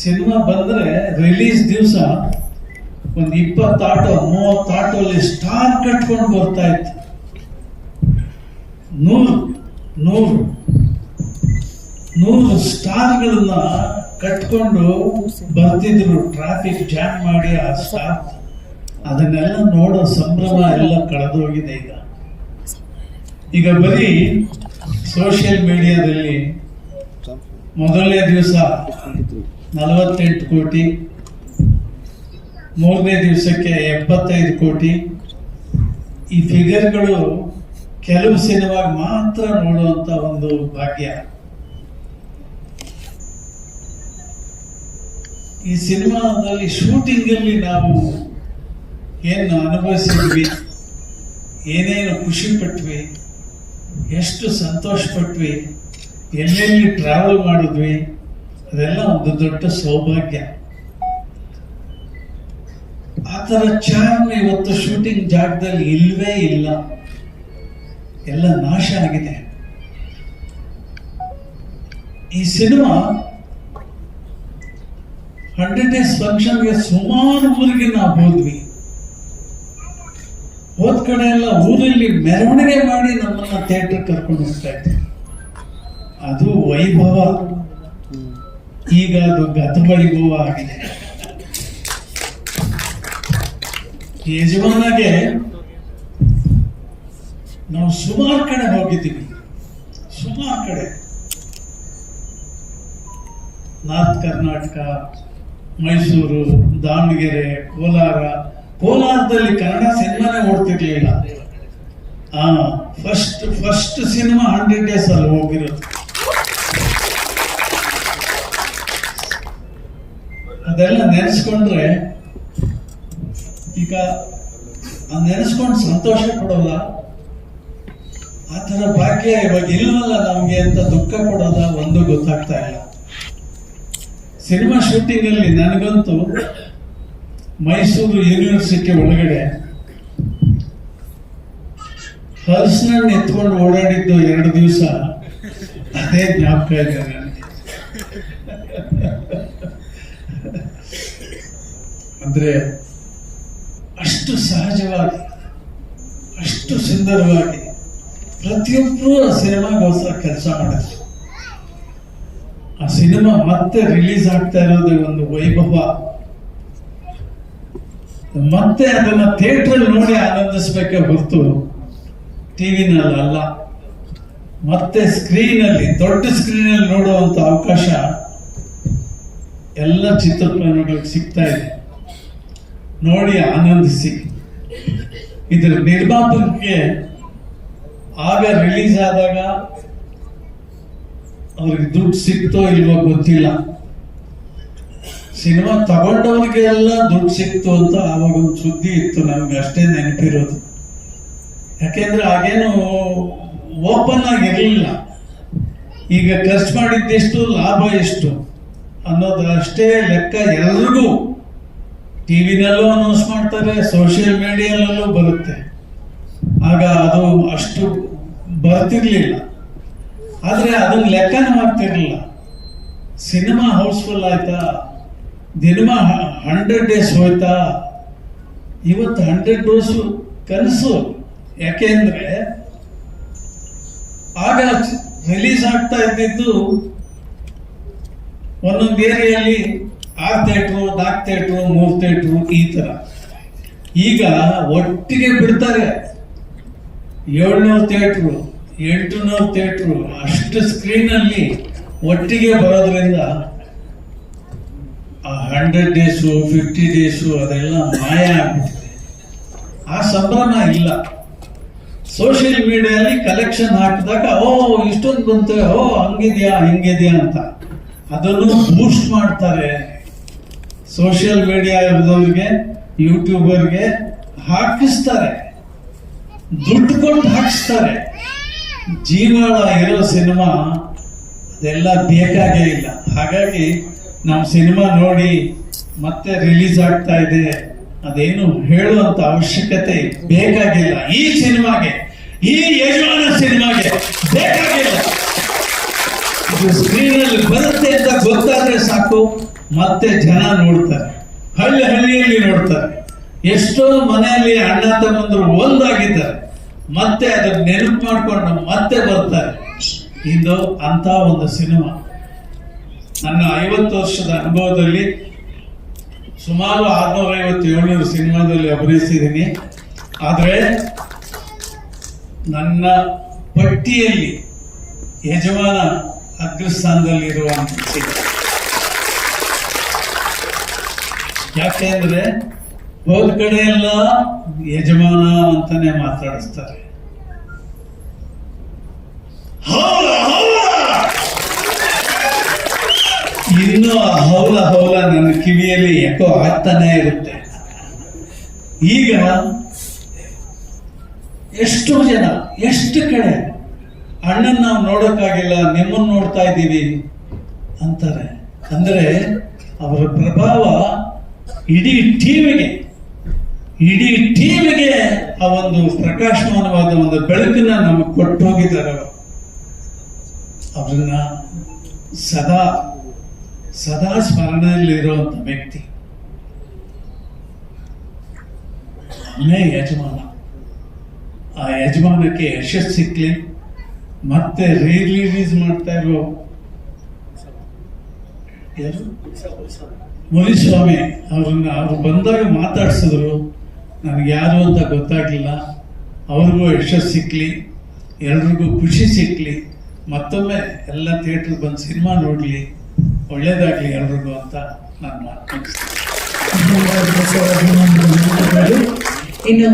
Cinema ಬಂದ್ರೆ release ದಿವಸ ಒಂದು ಇಪ್ಪತ್ತು ಆಟೋ, ಮೂವತ್ತು ಆಟೋಲ್ಲಿ ಸ್ಟಾರ್ ಕಟ್ಕೊಂಡು ಬರ್ತಾ ಇತ್ತು. ನೂರು ನೂರು ನೂರು ಸ್ಟಾರ್ಗಳನ್ನ ಕಟ್ಕೊಂಡು ಬರ್ತಿದ್ರು. ಟ್ರಾಫಿಕ್ ಜಾಮ್ ಮಾಡಿ ಆ ಸ್ಟಾರ್ ಅದನ್ನೆಲ್ಲ ನೋಡೋ ಸಂಭ್ರಮ ಎಲ್ಲ ಕಳೆದೋಗಿದೆ ಈಗ. ಈಗ ಬರೀ ಸೋಷಿಯಲ್ ಮೀಡಿಯಾದಲ್ಲಿ ಮೊದಲನೇ ದಿವಸ ನಲವತ್ತೆಂಟು ಕೋಟಿ. ಮೂರನೇ ದಿವಸಕ್ಕೆ ಎಪ್ಪತ್ತೈದು ಕೋಟಿ. ಈ ಫಿಗರ್ಗಳು ಕೆಲವು ಸಿನಿಮಾಗ ಮಾತ್ರ ನೋಡುವಂತ ಒಂದು ಭಾಗ್ಯ. ಈ ಸಿನಿಮಾದಲ್ಲಿ ಶೂಟಿಂಗಲ್ಲಿ ನಾವು ಏನು ಅನುಭವಿಸಿದ್ವಿ, ಏನೇನು ಖುಷಿ ಪಟ್ವಿ, ಎಷ್ಟು ಸಂತೋಷ ಪಟ್ವಿ, ಎಲ್ಲೆಲ್ಲಿ ಟ್ರಾವೆಲ್ ಮಾಡಿದ್ವಿ ಅದೆಲ್ಲ ಒಂದು ದೊಡ್ಡ ಸೌಭಾಗ್ಯ. ಆತರ ಚಾರ್ಮ್ ಇವತ್ತು ಶೂಟಿಂಗ್ ಜಾಗದಲ್ಲಿ ಇಲ್ವೇ ಇಲ್ಲ. ಎಲ್ಲ ನಾಶ ಆಗಿದೆ. ಈ ಸಿನಿಮಾ ಹಂಡ್ರೆಡ್ ಡೇಸ್ ಫಂಕ್ಷನ್ಗೆ ಸುಮಾರು ಊರಿಗೆ ನಾವು ಹೋದ್ವಿ. ಹೋದ ಕಡೆ ಎಲ್ಲ ಊರಲ್ಲಿ ಮೆರವಣಿಗೆ ಮಾಡಿ ನಮ್ಮನ್ನ ಥಿಯೇಟರ್ ಕರ್ಕೊಂಡು ಹೋಗ್ತಾ ಇದ್ವಿ. ಅದು ವೈಭವ. ಈಗ ಅದು ಗತವೈಭವ ಆಗಿದೆ ಯಜಮಾನಗೆ ನಾವು ಸುಮಾರು ಕಡೆ ಹೋಗಿದ್ದೀವಿ. ಸುಮಾರು ಕಡೆ. ನಾರ್ತ್ ಕರ್ನಾಟಕ, ಮೈಸೂರು, ದಾವಣಗೆರೆ, ಕೋಲಾರ. ಕೋಲಾರದಲ್ಲಿ ಕನ್ನಡ ಸಿನಿಮಾನೇ ಓಡ್ತಿರ್ಲಿಲ್ಲ. ಆ first first cinema hundred days ಅಲ್ಲಿ ಹೋಗಿರೋದು. ಅದೆಲ್ಲ ನೆನೆಸ್ಕೊಂಡ್ರೆ ಈಗ ಆ ನೆನೆಸ್ಕೊಂಡು ಸಂತೋಷ ಕೊಡೋಲ್ಲ? ಆ ಥರ ಭಾಗ್ಯ ಇವಾಗ ಇಲ್ವಲ್ಲ ನಮಗೆ ಅಂತ ದುಃಖ ಕೊಡೋದ ಒಂದು ಗೊತ್ತಾಗ್ತಾ ಇಲ್ಲ. ಸಿನಿಮಾ ಶೂಟಿಂಗ್ ಅಲ್ಲಿ ನನಗಂತೂ ಮೈಸೂರು ಯೂನಿವರ್ಸಿಟಿ ಒಳಗಡೆ ಹಲ್ಸ್ನಲ್ಲಿ ಎತ್ಕೊಂಡು ಓಡಾಡಿದ್ದು ಎರಡು ದಿವಸ ಅದೇ ಜ್ಞಾಪಕ ಇದೆ ಅಂದ್ರೆ ಅಷ್ಟು ಸಹಜವಾಗಿ, ಅಷ್ಟು ಸುಂದರವಾಗಿ ಪ್ರತಿಯೊಬ್ಬರು ಆ ಸಿನಿಮಾಗೋಸ್ಕರ ಕೆಲಸ ಮಾಡಿದ್ರು. ಆ ಸಿನಿಮಾ ಮತ್ತೆ ರಿಲೀಸ್ ಆಗ್ತಾ ಇರೋದು ಒಂದು ವೈಭವ. ಮತ್ತೆ ಅದನ್ನ ಥಿಯೇಟರ್ ನೋಡಿ ಆನಂದಿಸ್ಬೇಕೆ ಹೊರತು ಟಿವಿನಲ್ಲಿ ಅಲ್ಲ. ಮತ್ತೆ ಸ್ಕ್ರೀನ್ ಅಲ್ಲಿ ದೊಡ್ಡ ಸ್ಕ್ರೀನ್ ಅಲ್ಲಿ ನೋಡುವಂತ ಅವಕಾಶ ಎಲ್ಲ ಚಿತ್ರಪ್ರೇಮಿಗಳಿಗೆ ಸಿಗ್ತಾ ಇದೆ. ನೋಡಿ ಆನಂದಿಸಿ ಇದರ ನಿರ್ಮಾಪಕಕ್ಕೆ ಆಗ ರಿಲೀಸ್ ಆದಾಗ ಅವ್ರಿಗೆ ದುಡ್ಡು ಸಿಕ್ತೋ ಇಲ್ವೋ ಗೊತ್ತಿಲ್ಲ. ಸಿನಿಮಾ ತಗೊಂಡವ್ರಿಗೆ ಎಲ್ಲ ದುಡ್ಡು ಸಿಕ್ತು ಅಂತ ಆವಾಗ ಒಂದು ಸುದ್ದಿ ಇತ್ತು ನಮ್ಗೆ ಅಷ್ಟೇ ನೆನಪಿರೋದು. ಯಾಕೆಂದ್ರೆ ಆಗೇನು ಓಪನ್ ಆಗಿರಲಿಲ್ಲ. ಈಗ ಖರ್ಚು ಮಾಡಿದ್ದೆಷ್ಟು, ಲಾಭ ಎಷ್ಟು ಅನ್ನೋದು ಅಷ್ಟೇ ಲೆಕ್ಕ ಎಲ್ರಿಗೂ. ಟಿವಿನಲ್ಲೂ ಅನೌನ್ಸ್ ಮಾಡ್ತಾರೆ ಸೋಷಿಯಲ್ ಮೀಡಿಯಾಲಲ್ಲೂ ಬರುತ್ತೆ. ಆಗ ಅದು ಅಷ್ಟು ಬರ್ತಿರ್ಲಿಲ್ಲ. ಆದರೆ ಅದನ್ನ ಲೆಕ್ಕನೂ ಮಾಡ್ತಿರ್ಲಿಲ್ಲ ಸಿನಿಮಾ ಹೌಸ್ಫುಲ್ ಆಯ್ತಾ? ದಿನಮಾ ಹಂಡ್ರೆಡ್ ಡೇಸ್ ಹೋಯ್ತಾ? ಇವತ್ತು ಹಂಡ್ರೆಡ್ ಡೋಸು ಕನಸು. ಯಾಕೆಂದ್ರೆ, ಆಗ ರಿಲೀಸ್ ಆಗ್ತಾ ಇದ್ದಿದ್ದು ಒಂದೊಂದು ಏರಿಯಲ್ಲಿ ಆರು ಥಿಯೇಟ್ರು ನಾಲ್ಕು ಥಿಯೇಟ್ರು ಮೂರು ಥಿಯೇಟ್ರು ಈ ತರ. ಈಗ ಒಟ್ಟಿಗೆ ಬಿಡ್ತಾರೆ. ಏಳ್ನೂರು ಥಿಯೇಟ್ರು, ಎಂಟುನೂರು ಥಿಯೇಟ್ರು, ಅಷ್ಟು ಸ್ಕ್ರೀನ್ ಅಲ್ಲಿ ಒಟ್ಟಿಗೆ ಬರೋದ್ರಿಂದ ಆ ಹಂಡ್ರೆಡ್ ಡೇಸು, ಫಿಫ್ಟಿ ಡೇಸು ಅದೆಲ್ಲ ಮಾಯ ಆಗ್ಬಿಟ್ಟಿದೆ ಆ ಸಂಭ್ರಮ ಇಲ್ಲ. ಸೋಷಿಯಲ್ ಮೀಡಿಯಲ್ಲಿ ಕಲೆಕ್ಷನ್ ಹಾಕಿದಾಗ, ಓ, ಇಷ್ಟೊಂದು ಬಂತು, ಓ, ಹಂಗಿದ್ಯಾ, ಹಿಂಗಿದ್ಯಾ ಅಂತ. ಅದನ್ನು ಬೂಸ್ಟ್ ಮಾಡ್ತಾರೆ. ಸೋಷಿಯಲ್ ಮೀಡಿಯಾ ಇರೋದವ್ರಿಗೆ ಯೂಟ್ಯೂಬರ್ಗೆ ಹಾಕಿಸ್ತಾರೆ. ದುಡ್ಡು ಕೊಟ್ಟು ಹಾಕಿಸ್ತಾರೆ. ಜೀವಾಳ ಇರೋ ಸಿನಿಮಾ ಅದೆಲ್ಲ ಬೇಕಾಗೇ ಇಲ್ಲ. ಹಾಗಾಗಿ ನಮ್ಮ ಸಿನಿಮಾ ನೋಡಿ ಮತ್ತೆ ರಿಲೀಸ್ ಆಗ್ತಾ ಇದೆ. ಅದೇನು ಹೇಳುವಂತ ಅವಶ್ಯಕತೆ ಬೇಕಾಗಿಲ್ಲ. ಈ ಸಿನಿಮಾಗೆ, ಈ ಯಜಮಾನ ಸಿನಿಮಾಗೆ ಬೇಕಾಗಿಲ್ಲ. ಇದು ಮತ್ತೆ ಜನ ನೋಡ್ತಾರೆ. ಹಳ್ಳಿ ಹಳ್ಳಿಯಲ್ಲಿ ನೋಡ್ತಾರೆ. ಎಷ್ಟೋ ಮನೆಯಲ್ಲಿ ಅಣ್ಣ ತಮ್ಮಂದ್ರು ಒಂದಾಗಿದ್ದಾರೆ. ಮತ್ತೆ ಅದನ್ನ ನೆನಪು ಮಾಡ್ಕೊಂಡು ಮತ್ತೆ ಬರ್ತಾರೆ. ಇದು ಅಂತ ಒಂದು ಸಿನಿಮಾ. ನನ್ನ ಐವತ್ತು ವರ್ಷದ ಅನುಭವದಲ್ಲಿ ಸುಮಾರು ಆರ್ನೂರ ಐವತ್ತು ಏಳ್ನೂರು ಸಿನಿಮಾದಲ್ಲಿ ಅಭಿನಯಿಸಿದ್ದೀನಿ. ಆದರೆ ನನ್ನ ಪಟ್ಟಿಯಲ್ಲಿ ಯಜಮಾನ ಅಗ್ರಸ್ಥಾನದಲ್ಲಿರುವ ಸಿನಿಮಾ ಯಾಕೆಂದ್ರೆ ಹೋದ ಕಡೆ ಎಲ್ಲ ಯಜಮಾನ ಅಂತಾನೆ ಮಾತಾಡಿಸ್ತಾರೆ. ಇನ್ನು ಹೌಲ ಹೌಲ ನನ್ನ ಕಿವಿಯಲ್ಲಿ ಯಾಕೋ ಆಗ್ತಾನೆ ಇರುತ್ತೆ. ಈಗ ಎಷ್ಟು ಜನ, ಎಷ್ಟು ಕಡೆ ಅಣ್ಣನ್ ನಾವು ನೋಡೋಕ್ಕಾಗಿಲ್ಲ ನಿಮ್ಮನ್ನ ನೋಡ್ತಾ ಇದ್ದೀವಿ ಅಂತಾರೆ. ಅಂದರೆ ಅವರ ಪ್ರಭಾವ ಇಡೀ ಟೀಮಿಗೆ ಇಡೀ ಟೀಮಿಗೆ ಆ ಒಂದು ಪ್ರಕಾಶಮಾನವಾದ ಒಂದು ಬೆಳಕನ್ನ ನಮಗೆ ಕೊಟ್ಟೋಗಿದ್ದಾರೆ ಅವರು. ಅವ್ರನ್ನ ಸದಾ ಸದಾ ಸ್ಮರಣೆಯಲ್ಲಿರುವಂತ ವ್ಯಕ್ತಿ. ಅಲ್ಲೇ ಯಜಮಾನ. ಆ ಯಜಮಾನಕ್ಕೆ ಯಶಸ್ಸು ಸಿಕ್ಲಿ. ಮತ್ತೆ ರೀ ರಿಲೀಸ್ ಮಾಡ್ತಾ ಇರೋ. ಮುನಿಸ್ವಾಮಿ, ಅವ್ರನ್ನ ಅವ್ರು ಬಂದಾಗ ಮಾತಾಡ್ಸಿದ್ರು. ನನಗೆ ಯಾರು ಅಂತ ಗೊತ್ತಾಗಲಿಲ್ಲ. ಅವ್ರಿಗೂ ಯಶಸ್ಸು ಸಿಕ್ಕಲಿ ಎಲ್ರಿಗೂ ಖುಷಿ ಸಿಕ್ಕಲಿ ಮತ್ತೊಮ್ಮೆ ಎಲ್ಲ ಥಿಯೇಟರ್ ಬಂದು ಸಿನಿಮಾ ನೋಡಲಿ. ಒಳ್ಳೇದಾಗಲಿ ಎಲ್ರಿಗೂ ಅಂತ ನಾನು ಮಾತಾಡ್ತೀನಿ. ಇನ್ನು